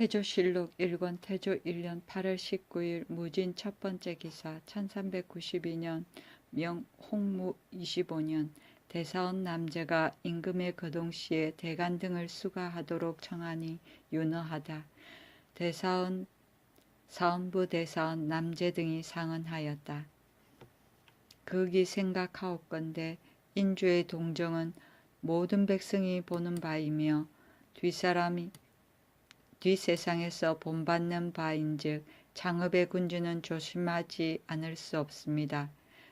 태조실록 1권 태조 1년 8월 19일 무진 첫 번째 기사 1392년 명 홍무 25년 대사원 남제가 임금의 거동시에 대간 등을 수가하도록 청하니 윤허하다. 대사원 사원부 대사원 남제 등이 상언하였다. 극이 생각하옵건대 인주의 동정은 모든 백성이 보는 바이며 뒷사람이 뒷세상에서 본받는 바인즉 창업의 군주는 조심하지 않을 수 없습니다.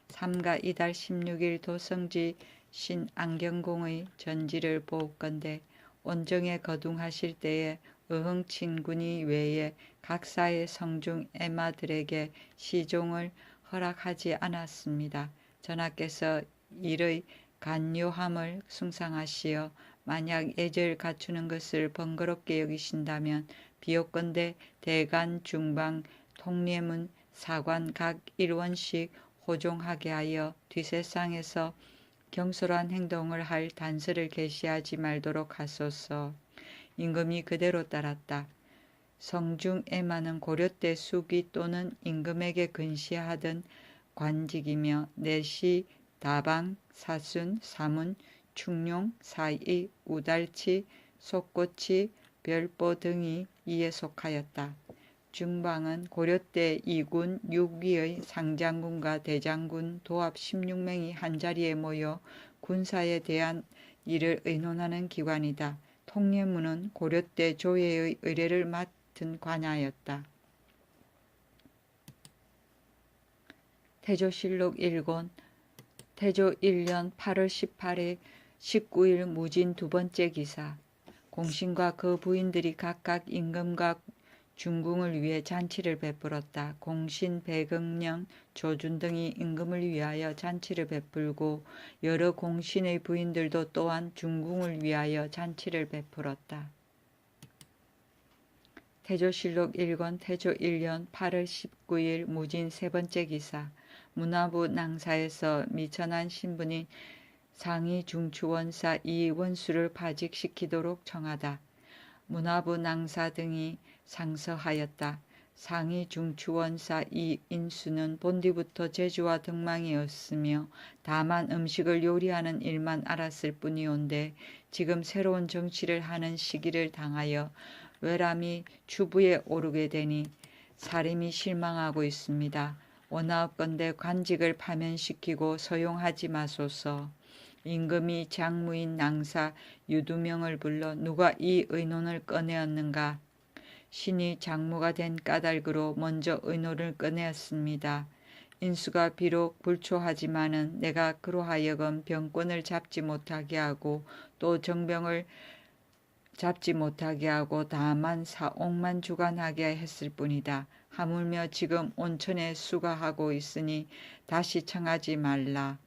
삼가 이달 16일 도성지 신안경공의 전지를 보건대 온정에 거둥하실 때에 의흥친군이 외에 각사의 성중 애마들에게 시종을 허락하지 않았습니다. 전하께서 이의 간요함을 숭상하시어 만약 애절 갖추는 것을 번거롭게 여기신다면 비옥건대 대간 중방 통례문 사관 각 일원씩 호종하게 하여 뒷세상에서 경솔한 행동을 할 단서를 게시하지 말도록 하소서. 임금이 그대로 따랐다. 성중 에마는 고려 때 수기 또는 임금에게 근시하던 관직이며 내시 다방, 사순, 사문, 충룡, 사이, 우달치, 속고치, 별보 등이 이에 속하였다. 중방은 고려 때 이군 6위의 상장군과 대장군 도합 16명이 한자리에 모여 군사에 대한 일을 의논하는 기관이다. 통례문은 고려 때 조예의 의뢰를 맡은 관하였다. 태조실록 1권 태조 1년 8월 18일 19일 무진 두 번째 기사 공신과 그 부인들이 각각 임금과 중궁을 위해 잔치를 베풀었다. 공신, 배경령, 조준 등이 임금을 위하여 잔치를 베풀고 여러 공신의 부인들도 또한 중궁을 위하여 잔치를 베풀었다. 태조실록 1권 태조 1년 8월 19일 무진 세 번째 기사 문화부 낭사에서 미천한 신분이 상위 중추원사 이원수를 파직시키도록 청하다. 문화부 낭사 등이 상서하였다. 상위 중추원사 이인수는 본디부터 제주와 등망이었으며 다만 음식을 요리하는 일만 알았을 뿐이온데 지금 새로운 정치를 하는 시기를 당하여 외람이 주부에 오르게 되니 사림이 실망하고 있습니다. 원하옵건대 관직을 파면시키고 서용하지 마소서. 임금이 장무인 낭사 유두명을 불러 누가 이 의논을 꺼내었는가 신이 장무가 된 까닭으로 먼저 의논을 꺼내었습니다. 인수가 비록 불초하지만은 내가 그로하여금 병권을 잡지 못하게 하고 또 정병을 잡지 못하게 하고 다만 사옥만 주관하게 했을 뿐이다. 하물며 지금 온천에 수가하고 있으니 다시 청하지 말라.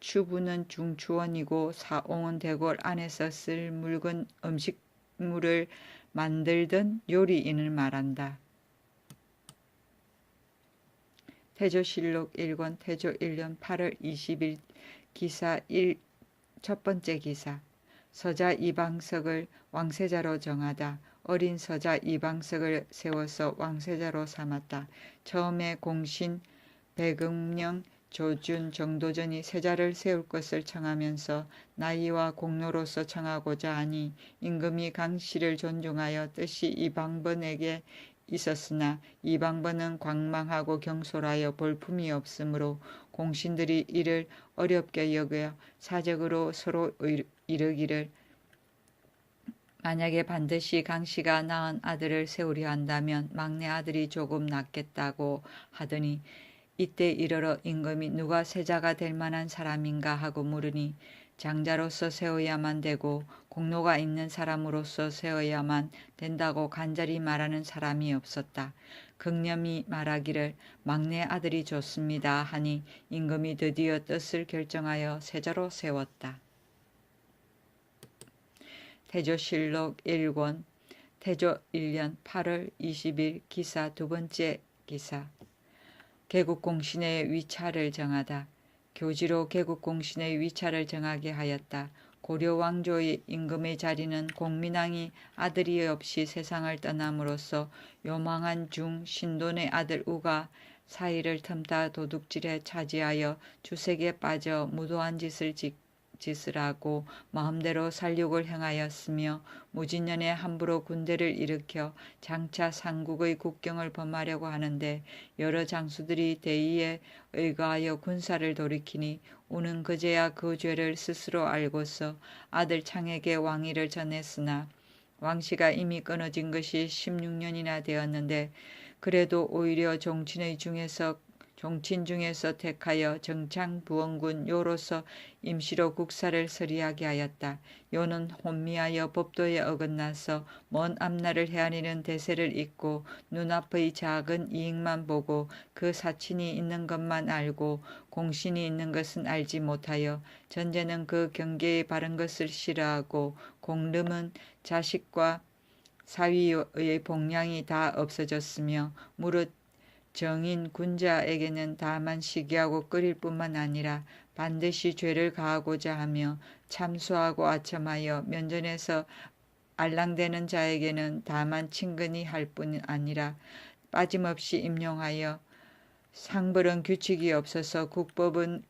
추부는 중추원이고 사옹은 대궐 안에서 쓸 묽은 음식물을 만들던 요리인을 말한다. 태조실록 1권 태조 1년 8월 20일 기사 1 첫 번째 기사 서자 이방석을 왕세자로 정하다. 어린 서자 이방석을 세워서 왕세자로 삼았다. 처음에 공신 백음령 조준 정도전이 세자를 세울 것을 청하면서 나이와 공로로서 청하고자 하니 임금이 강씨를 존중하여 뜻이 이방번에게 있었으나 이방번은 광망하고 경솔하여 볼품이 없으므로 공신들이 이를 어렵게 여겨 사적으로 서로 이르기를 만약에 반드시 강씨가 낳은 아들을 세우려 한다면 막내 아들이 조금 낫겠다고 하더니 이때 이르러 임금이 누가 세자가 될 만한 사람인가 하고 물으니 장자로서 세워야만 되고 공로가 있는 사람으로서 세워야만 된다고 간절히 말하는 사람이 없었다. 극념이 말하기를 막내 아들이 좋습니다 하니 임금이 드디어 뜻을 결정하여 세자로 세웠다. 태조실록 1권 태조 1년 8월 20일 기사 두 번째 기사 개국공신의 위차를 정하다. 교지로 개국공신의 위차를 정하게 하였다. 고려 왕조의 임금의 자리는 공민왕이 아들이 없이 세상을 떠남으로써 요망한 중 신돈의 아들 우가 사이를 틈타 도둑질에 차지하여 주색에 빠져 무도한 짓을 짓 을 하고 마음대로 살육을 행하였으며 무진년에 함부로 군대를 일으켜 장차 삼국의 국경을 범하려고 하는데 여러 장수들이 대의에 의거하여 군사를 돌이키니 우는 그제야 그 죄를 스스로 알고서 아들 창에게 왕위를 전했으나 왕씨가 이미 끊어진 것이 16년이나 되었는데 그래도 오히려 종친의 중에서 종친 중에서 택하여 정창 부원군 요로서 임시로 국사를 서리하게 하였다. 요는 혼미하여 법도에 어긋나서 먼 앞날을 헤아리는 대세를 잇고 눈앞의 작은 이익만 보고 그 사친이 있는 것만 알고 공신이 있는 것은 알지 못하여 전제는 그 경계에 바른 것을 싫어하고 공름은 자식과 사위의 복량이 다 없어졌으며 무릇 정인 군자에게는 다만 시기하고 끓일 뿐만 아니라 반드시 죄를 가하고자 하며 참수하고 아첨하여 면전에서 알랑대는 자에게는 다만 친근히 할 뿐 아니라 빠짐없이 임용하여 상벌은 규칙이 없어서 국법은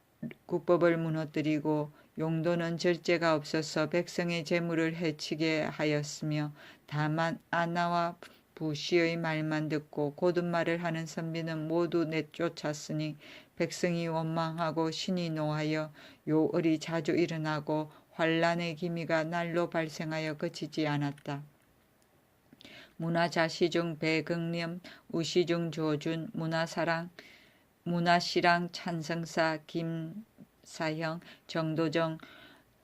국법을 무너뜨리고 용도는 절제가 없어서 백성의 재물을 해치게 하였으며 다만 아나와 부시의 말만 듣고 고든 말을 하는 선비는 모두 내쫓았으니 백성이 원망하고 신이 노하여 요을이 자주 일어나고 환란의 기미가 날로 발생하여 그치지 않았다. 문화자시중 배경렴, 우시중 조준, 문화사랑, 문화시랑 찬성사 김사형, 정도정,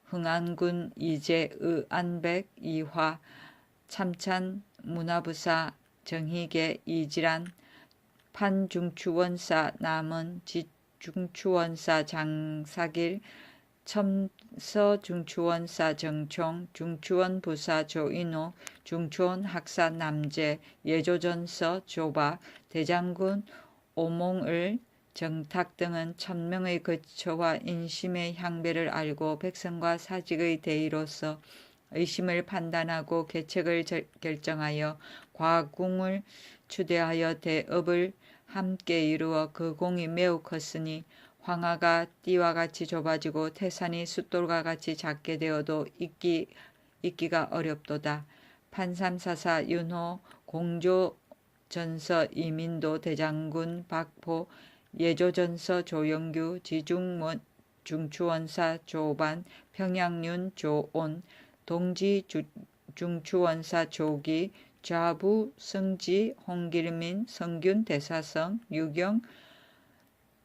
흥안군 이재의 안백, 이화, 참찬, 문화부사 정희계 이지란 판중추원사 남은 지중추원사 장사길 첨서중추원사 정총 중추원부사 조인호 중추원학사 남재 예조전서 조박 대장군 오몽을 정탁 등은 천명의 거처와 인심의 향배를 알고 백성과 사직의 대의로서 의심을 판단하고 계책을 결정하여 과궁을 추대하여 대업을 함께 이루어 그 공이 매우 컸으니 황하가 띠와 같이 좁아지고 태산이 숫돌과 같이 작게 되어도 잊기, 잊기가 어렵도다. 판삼사사 윤호 공조 전서 이민도 대장군 박포 예조전서 조영규 지중원 중추원사 조반 평양윤 조온 동지 중추원사 조기, 좌부 성지 홍길민, 성균 대사성, 유경,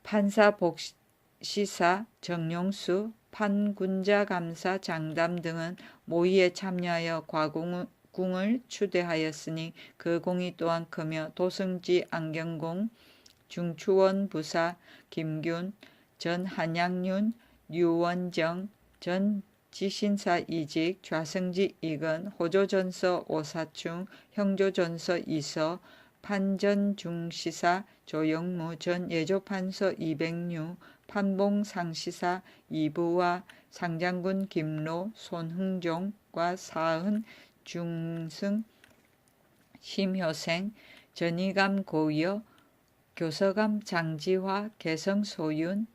판사 복시사 정용수, 판군자 감사 장담 등은 모의에 참여하여 과궁을 추대하였으니 그 공이 또한 크며 도성지 안경공, 중추원 부사 김균, 전 한양윤, 유원정, 전 지신사 이직, 좌성지 이건, 호조전서 오사충, 형조전서 이서, 판전중시사 조영무 전 예조판서 이백류, 판봉상시사 이부와 상장군 김로, 손흥종과 사은, 중승, 심효생, 전이감 고여, 교서감 장지화, 개성소윤,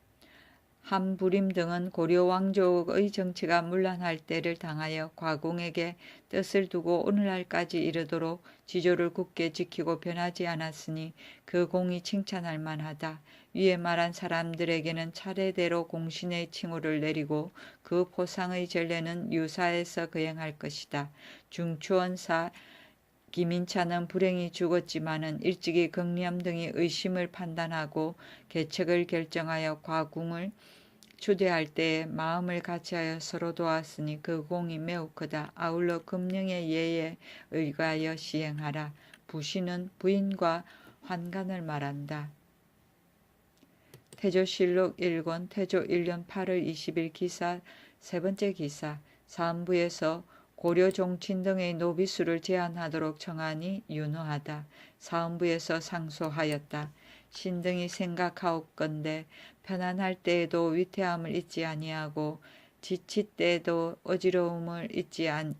함부림 등은 고려 왕족의 정치가 문란할 때를 당하여 과공에게 뜻을 두고 오늘날까지 이르도록 지조를 굳게 지키고 변하지 않았으니 그 공이 칭찬할 만하다. 위에 말한 사람들에게는 차례대로 공신의 칭호를 내리고 그 포상의 전례는 유사해서 거행할 것이다. 중추원사 김인차는 불행히 죽었지만은 일찍이 경리암 등이 의심을 판단하고 계책을 결정하여 과궁을 추대할 때에 마음을 같이하여 서로 도왔으니 그 공이 매우 크다. 아울러 금령의 예에 의거하여 시행하라. 부시는 부인과 환간을 말한다. 태조실록 1권 태조 1년 8월 20일 기사 세 번째 기사 사안부에서 고려 종친 등의 노비수를 제한하도록 청하니 윤호하다. 사은부에서 상소하였다. 신등이 생각하옵건대 편안할 때에도 위태함을 잊지 아니하고 지치 때도 어지러움을 잊지 안,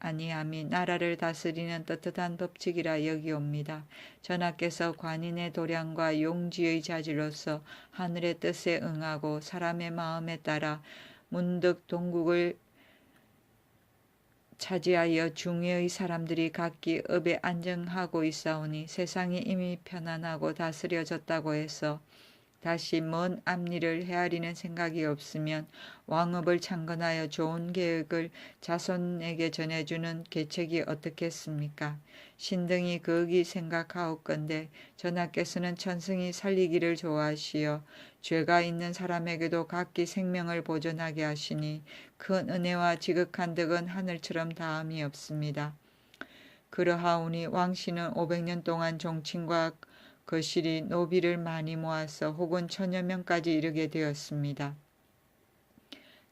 아니함이 나라를 다스리는 떳떳한 법칙이라 여기옵니다. 전하께서 관인의 도량과 용지의 자질로서 하늘의 뜻에 응하고 사람의 마음에 따라 문득 동국을 차지하여 중외의 사람들이 각기 업에 안정하고 있사오니 세상이 이미 편안하고 다스려졌다고 해서 다시 먼 앞일을 헤아리는 생각이 없으면 왕업을 창건하여 좋은 계획을 자손에게 전해주는 계책이 어떻겠습니까? 신등이 거기 생각하옵건대 전하께서는 천승이 살리기를 좋아하시어 죄가 있는 사람에게도 각기 생명을 보존하게 하시니 큰 은혜와 지극한 덕은 하늘처럼 다함이 없습니다. 그러하오니 왕씨는 500년 동안 종친과 거실이 노비를 많이 모아서 혹은 천여 명까지 이르게 되었습니다.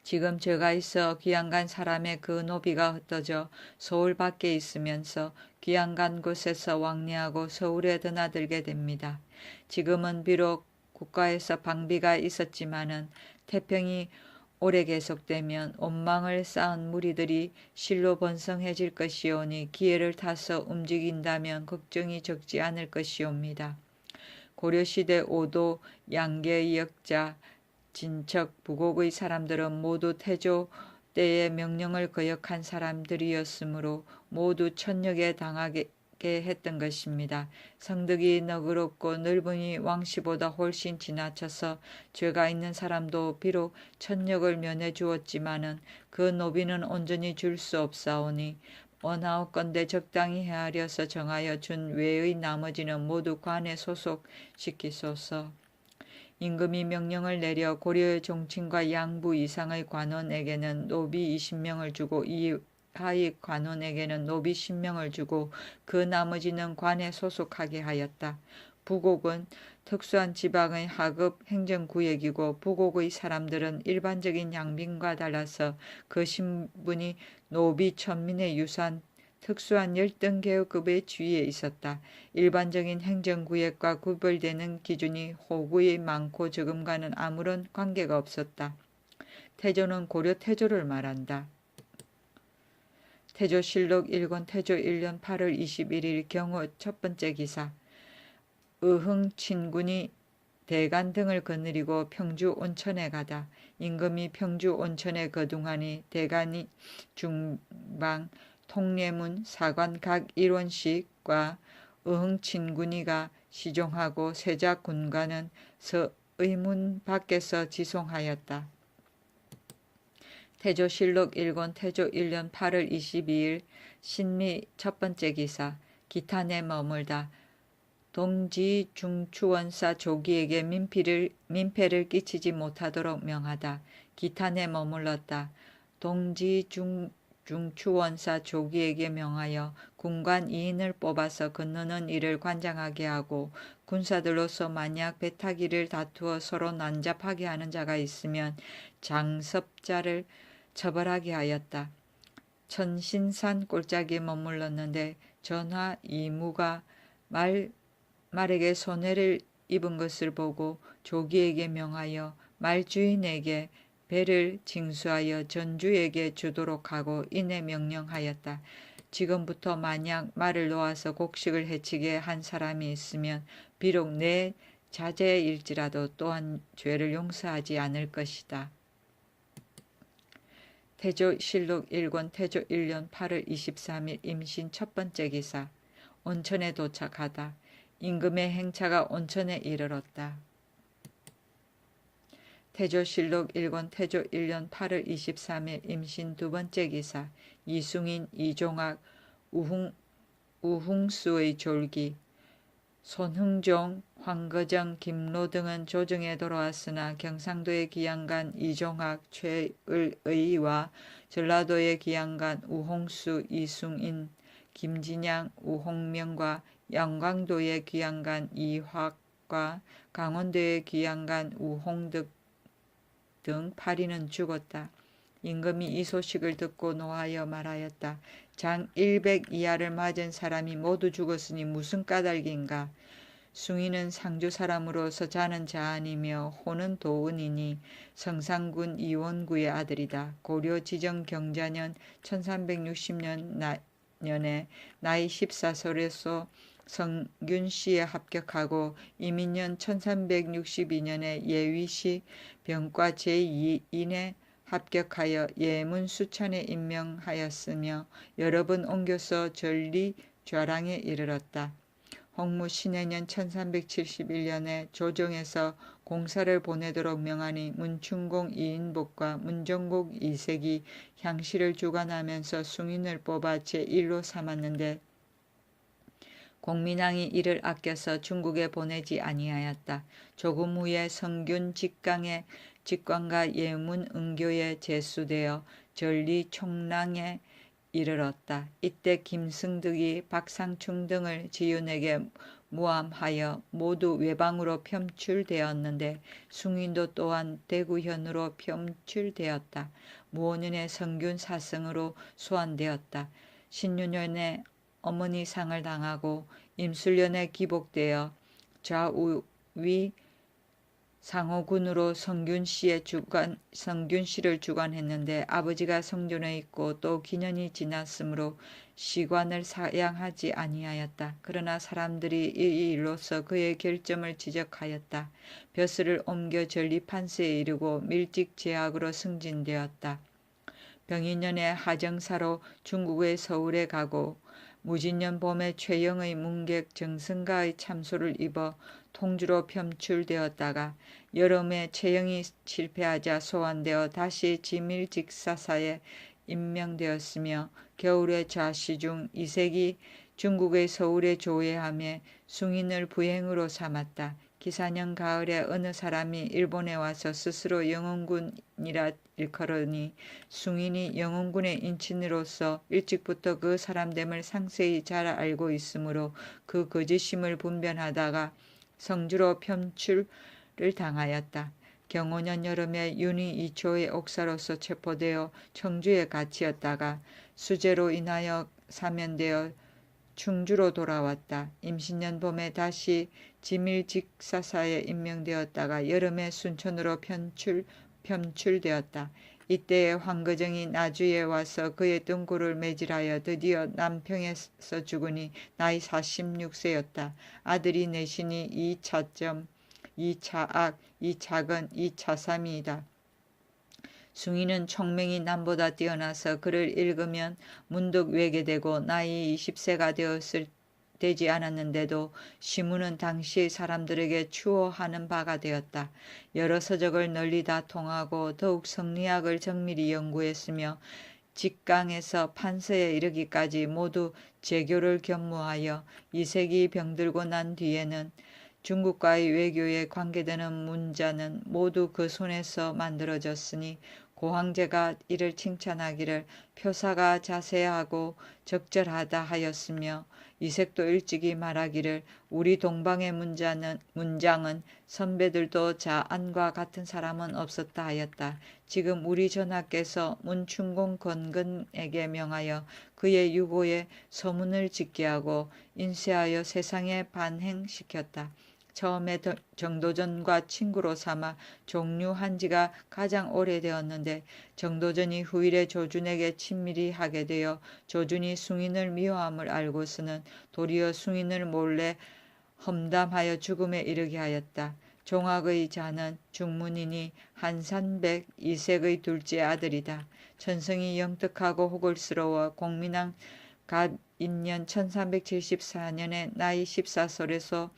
지금 제가 있어 귀양간 사람의 그 노비가 흩어져 서울 밖에 있으면서 귀양간 곳에서 왕래하고 서울에 드나들게 됩니다. 지금은 비록 국가에서 방비가 있었지만은 태평이 오래 계속되면 원망을 쌓은 무리들이 실로 번성해질 것이오니 기회를 타서 움직인다면 걱정이 적지 않을 것이옵니다. 고려시대 오도 양계의 역자 진척 부곡의 사람들은 모두 태조 때의 명령을 거역한 사람들이었으므로 모두 천역에 당하게 했던 것입니다. 성덕이 너그럽고 넓으니 왕씨보다 훨씬 지나쳐서 죄가 있는 사람도 비록 천역을 면해 주었지만은 그 노비는 온전히 줄 수 없사오니 원하옵건대 적당히 헤아려서 정하여 준 외의 나머지는 모두 관에 소속시키소서. 임금이 명령을 내려 고려의 종친과 양부 이상의 관원에게는 노비 20명을 주고 이 하위 관원에게는 노비 10명을 주고 그 나머지는 관에 소속하게 하였다. 부곡은 특수한 지방의 하급 행정구역이고 부곡의 사람들은 일반적인 양빈과 달라서 그 신분이 노비 천민의 유산 특수한 열등 계급의 주위에 있었다. 일반적인 행정구역과 구별되는 기준이 호구의 많고 적음과는 아무런 관계가 없었다. 태조는 고려 태조를 말한다. 태조실록 1권 태조 1년 8월 21일 경호 첫 번째 기사 의흥 친군이 대간 등을 거느리고 평주 온천에 가다 임금이 평주 온천에 거둥하니 대간이 중방 통례문 사관 각 일원씩과 의흥 친군이가 시종하고 세자 군관은 서의문 밖에서 지송하였다. 태조실록 1권 태조 1년 8월 22일 신미 첫 번째 기사 기탄에 머물다 동지 중추원사 조기에게 민피를, 민폐를 끼치지 못하도록 명하다. 기탄에 머물렀다. 동지 중, 중추원사 조기에게 명하여 군관 2인을 뽑아서 건너는 일을 관장하게 하고 군사들로서 만약 배타기를 다투어 서로 난잡하게 하는 자가 있으면 장섭자를 처벌하게 하였다. 천신산 꼴짝에 머물렀는데 전하 이무가 말, 말에게 손해를 입은 것을 보고 조기에게 명하여 말주인에게 배를 징수하여 전주에게 주도록 하고 이내 명령하였다. 지금부터 만약 말을 놓아서 곡식을 해치게 한 사람이 있으면 비록 내 자제일지라도 또한 죄를 용서하지 않을 것이다. 태조실록 1권 태조 1년 8월 23일 임신 첫 번째 기사 온천에 도착하다. 임금의 행차가 온천에 이르렀다. 태조실록 1권 태조 1년 8월 23일 임신 두 번째 기사 이승인 이종학 우흥, 우흥수의 졸기 손흥종, 황거정, 김로 등은 조정에 돌아왔으나 경상도의 기양간 이종학, 최을의와 전라도의 기양간 우홍수, 이승인, 김진양, 우홍명과 양광도의 기양간 이화과 강원도의 기양간 우홍득 등 8인은 죽었다. 임금이 이 소식을 듣고 노하여 말하였다. 장 100 이하를 맞은 사람이 모두 죽었으니 무슨 까닭인가. 숭이는 상주 사람으로서 자는 자아니며 호는 도은이니 성상군 이원구의 아들이다. 고려 지정 경자년 1360년 년에 나이 14살에서 성균시에 합격하고 이민년 1362년에 예위시 병과 제2인에 합격하여 예문수천에 임명하였으며 여러 번 옮겨서 전리 좌랑에 이르렀다. 홍무 신해년 1371년에 조정에서 공사를 보내도록 명하니 문충공 이인복과 문정국 이색이 향시를 주관하면서 숭인을 뽑아 제1로 삼았는데 공민왕이 이를 아껴서 중국에 보내지 아니하였다. 조금 후에 성균 직강의 직관과 예문 은교에 제수되어 전리 총랑에 이르렀다. 이때 김승득이 박상충 등을 지윤에게 무함하여 모두 외방으로 편출되었는데 숭인도 또한 대구현으로 편출되었다. 무오년에 성균 사성으로 소환되었다. 신유년에 어머니 상을 당하고 임술년에 기복되어 좌우위 상호군으로 성균시의 주관 성균시를 주관했는데 아버지가 성존에 있고 또 기년이 지났으므로 시관을 사양하지 아니하였다. 그러나 사람들이 이 일로서 그의 결점을 지적하였다. 벼슬을 옮겨 전리판세에 이르고 밀직 제학으로 승진되었다. 병인년에 하정사로 중국의 서울에 가고 무진년 봄에 최영의 문객 정승가의 참소를 입어 통주로 편출되었다가 여름에 채영이 실패하자 소환되어 다시 지밀직사사에 임명되었으며 겨울에 좌시중 이색이 중국의 서울에 조회함에 숭인을 부행으로 삼았다. 기사년 가을에 어느 사람이 일본에 와서 스스로 영웅군이라 일컬으니 숭인이 영웅군의 인친으로서 일찍부터 그 사람됨을 상세히 잘 알고 있으므로 그 거짓임을 분변하다가 성주로 편출을 당하였다. 경호년 여름에 윤희 이초의 옥사로서 체포되어 청주에 갇히었다가 수재로 인하여 사면되어 충주로 돌아왔다. 임신년 봄에 다시 지밀직사사에 임명되었다가 여름에 순천으로 편출, 편출되었다. 이때에 황거정이 나주에 와서 그의 뜬구를 매질하여 드디어 남평에서 죽으니 나이 46세였다. 아들이 내신이 이차점, 이차악, 이차건, 이차삼이다. 숭이는 총명이 남보다 뛰어나서 그를 읽으면 문득 외게 되고 나이 20세가 되었을 되지 않았는데도 시문은 당시 사람들에게 추호하는 바가 되었다. 여러 서적을 널리 다 통하고 더욱 성리학을 정밀히 연구했으며 직강에서 판서에 이르기까지 모두 제교를 겸무하여 이색이 병들고 난 뒤에는 중국과의 외교에 관계되는 문자는 모두 그 손에서 만들어졌으니 고황제가 이를 칭찬하기를 표사가 자세하고 적절하다 하였으며 이색도 일찍이 말하기를 우리 동방의 문자는, 문장은 선배들도 자안과 같은 사람은 없었다 하였다. 지금 우리 전하께서 문충공 건근에게 명하여 그의 유고에 서문을 짓게 하고 인쇄하여 세상에 반행시켰다. 처음에 정도전과 친구로 삼아 종류한 지가 가장 오래되었는데 정도전이 후일에 조준에게 친밀히 하게 되어 조준이 숭인을 미워함을 알고서는 도리어 숭인을 몰래 험담하여 죽음에 이르게 하였다. 종학의 자는 중문이니 한산백 이색의 둘째 아들이다. 천성이 영특하고 호골스러워 공민왕 갑인년 1374년에 나이 14살에서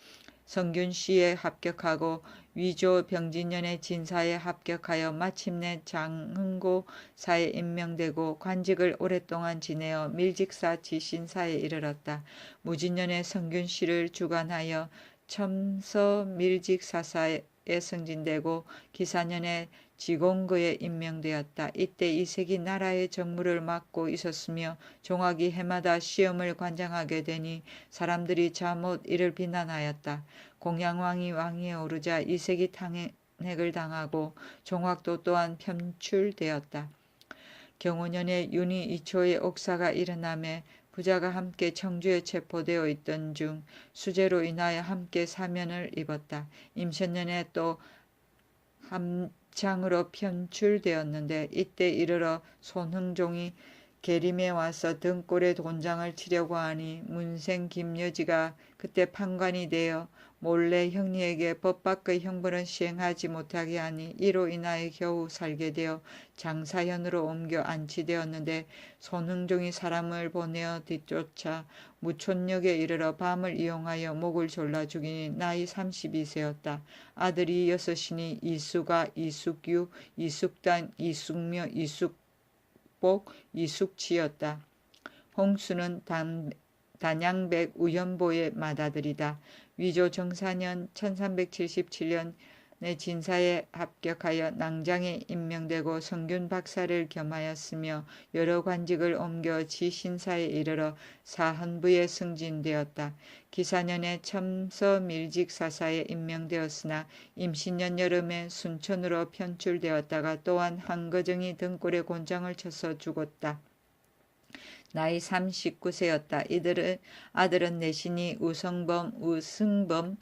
성균시에 합격하고 위조 병진년의 진사에 합격하여 마침내 장흥고 사에 임명되고 관직을 오랫동안 지내어 밀직사 지신사에 이르렀다. 무진년에 성균시를 주관하여 첨서 밀직사사에 승진되고 기사년에 지공거에 임명되었다. 이때 이색이 나라의 정무를 맡고 있었으며 종학이 해마다 시험을 관장하게 되니 사람들이 잠못 이를 비난하였다. 공양왕이 왕위에 오르자 이색이 탄핵을 당하고 종학도 또한 편출되었다. 경호년에 윤희 이초의 옥사가 일어남에 부자가 함께 청주에 체포되어 있던 중 수재로 인하여 함께 사면을 입었다. 임천년에 또 함 창으로 편출되었는데 이때 이르러 손흥종이 계림에 와서 등골에 돈장을 치려고 하니 문생 김여지가 그때 판관이 되어 몰래 형리에게 법 밖의 형벌은 시행하지 못하게 하니 이로 인하여 겨우 살게 되어 장사현으로 옮겨 안치되었는데 손흥종이 사람을 보내어 뒤쫓아 무촌역에 이르러 밤을 이용하여 목을 졸라 죽이니 나이 32세였다. 아들이 여섯이니 이수가, 이숙유, 이숙단, 이숙묘, 이숙복, 이숙치였다. 홍수는 단, 단양백 우연보의 맏아들이다. 위조 정사년 1377년에 진사에 합격하여 낭장에 임명되고 성균 박사를 겸하였으며 여러 관직을 옮겨 지신사에 이르러 사헌부에 승진되었다. 기사년에 첨서 밀직 사사에 임명되었으나 임신년 여름에 순천으로 편출되었다가 또한 한거정이 등골에 곤장을 쳐서 죽었다. 나이 39세였다. 이들은 아들은 내신이 우성범, 우승범,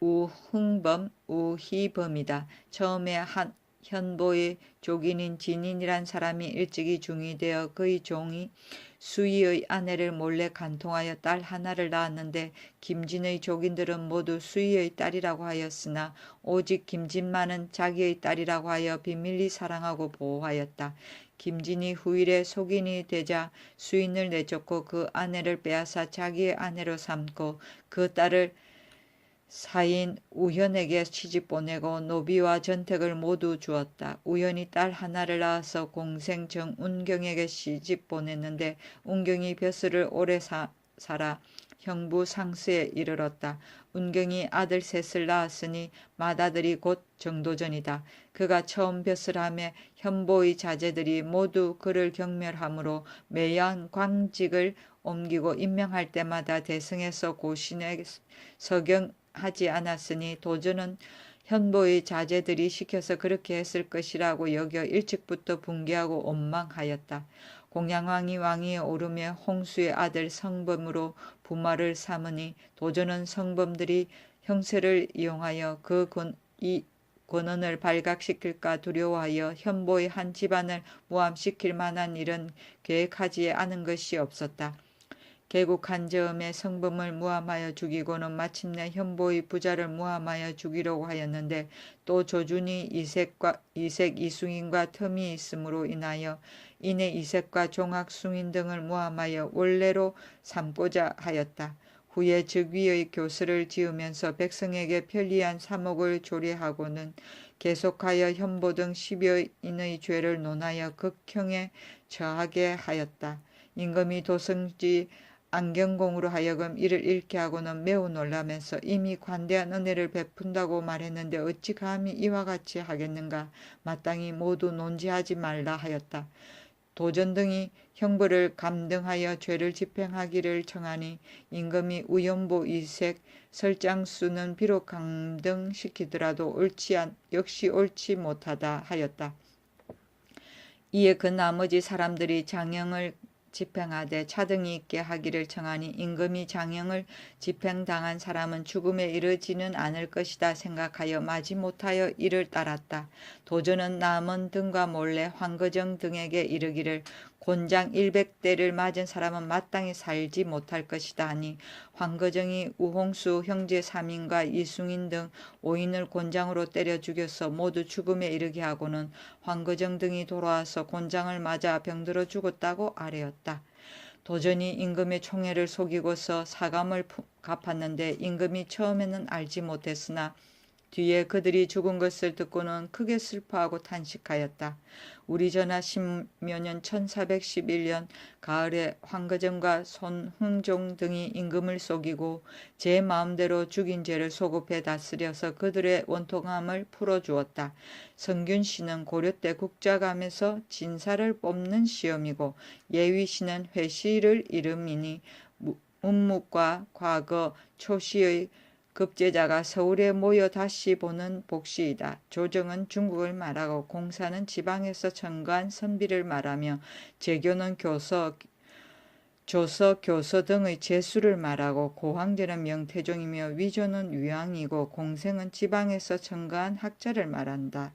우흥범, 우희범이다. 처음에 한 현보의 족인인 진인이란 사람이 일찍이 중이 되어 그의 종이 수희의 아내를 몰래 간통하여 딸 하나를 낳았는데 김진의 족인들은 모두 수희의 딸이라고 하였으나 오직 김진만은 자기의 딸이라고 하여 비밀리 사랑하고 보호하였다. 김진이 후일에 속인이 되자 수인을 내쫓고 그 아내를 빼앗아 자기의 아내로 삼고 그 딸을 사인 우현에게 시집 보내고 노비와 전택을 모두 주었다. 우현이 딸 하나를 낳아서 공생 정운경에게 시집 보냈는데 운경이 벼슬을 오래 사, 살아 형부 상수에 이르렀다. 운경이 아들 셋을 낳았으니 맏아들이 곧 정도전이다. 그가 처음 벼슬 함에 현보의 자제들이 모두 그를 경멸하므로 매연 광직을 옮기고 임명할 때마다 대승에서 고신에 서경하지 않았으니 도전은 현보의 자제들이 시켜서 그렇게 했을 것이라고 여겨 일찍부터 붕괴하고 원망하였다. 공양왕이 왕위에 오르며 홍수의 아들 성범으로 부마를 삼으니 도전은 성범들이 형세를 이용하여 그 권, 이 권원을 발각시킬까 두려워하여 현보의 한 집안을 모함시킬 만한 일은 계획하지 않은 것이 없었다. 개국한 즈음에 성범을 무함하여 죽이고는 마침내 현보의 부자를 무함하여 죽이려고 하였는데 또 조준이 이색과 이색 이승인과 틈이 있으므로 인하여 이내 이색과 종학 숭인 등을 모함하여 원래로 삼고자 하였다. 후에 즉위의 교수를 지으면서 백성에게 편리한 사목을 조례하고는 계속하여 현보 등 10여인의 죄를 논하여 극형에 처하게 하였다. 임금이 도성지 안경공으로 하여금 이를 잃게 하고는 매우 놀라면서 이미 관대한 은혜를 베푼다고 말했는데 어찌 감히 이와 같이 하겠는가 마땅히 모두 논지하지 말라 하였다. 도전 등이 형벌을 감등하여 죄를 집행하기를 청하니 임금이 우연보 이색 설장수는 비록 감등시키더라도 옳지 않, 역시 옳지 못하다 하였다. 이에 그 나머지 사람들이 장영을 집행하되 차등이 있게 하기를 청하니 임금이 장영을 집행당한 사람은 죽음에 이르지는 않을 것이다 생각하여 마지 못하여 이를 따랐다. 도전은 남은 등과 몰래 황거정 등에게 이르기를 곤장 100대를 맞은 사람은 마땅히 살지 못할 것이다 하니 황거정이 우홍수 형제 3인과 이승인 등 5인을 곤장으로 때려 죽여서 모두 죽음에 이르게 하고는 황거정 등이 돌아와서 곤장을 맞아 병들어 죽었다고 아뢰었다. 도전이 임금의 총애를 속이고서 사감을 갚았는데 임금이 처음에는 알지 못했으나 뒤에 그들이 죽은 것을 듣고는 크게 슬퍼하고 탄식하였다. 우리 전하 십여년 1411년 가을에 황거정과 손흥종 등이 임금을 속이고 제 마음대로 죽인 죄를 소급해 다스려서 그들의 원통함을 풀어주었다. 성균 씨는 고려 때 국자감에서 진사를 뽑는 시험이고 예위 씨는 회시를 이름이니 문묵과 과거 초시의 급제자가 서울에 모여 다시 보는 복시이다. 조정은 중국을 말하고 공사는 지방에서 청구한 선비를 말하며 재교는 교서, 조서, 교서 등의 재수를 말하고 고황제는 명태종이며 위조는 위왕이고 공생은 지방에서 청가한 학자를 말한다.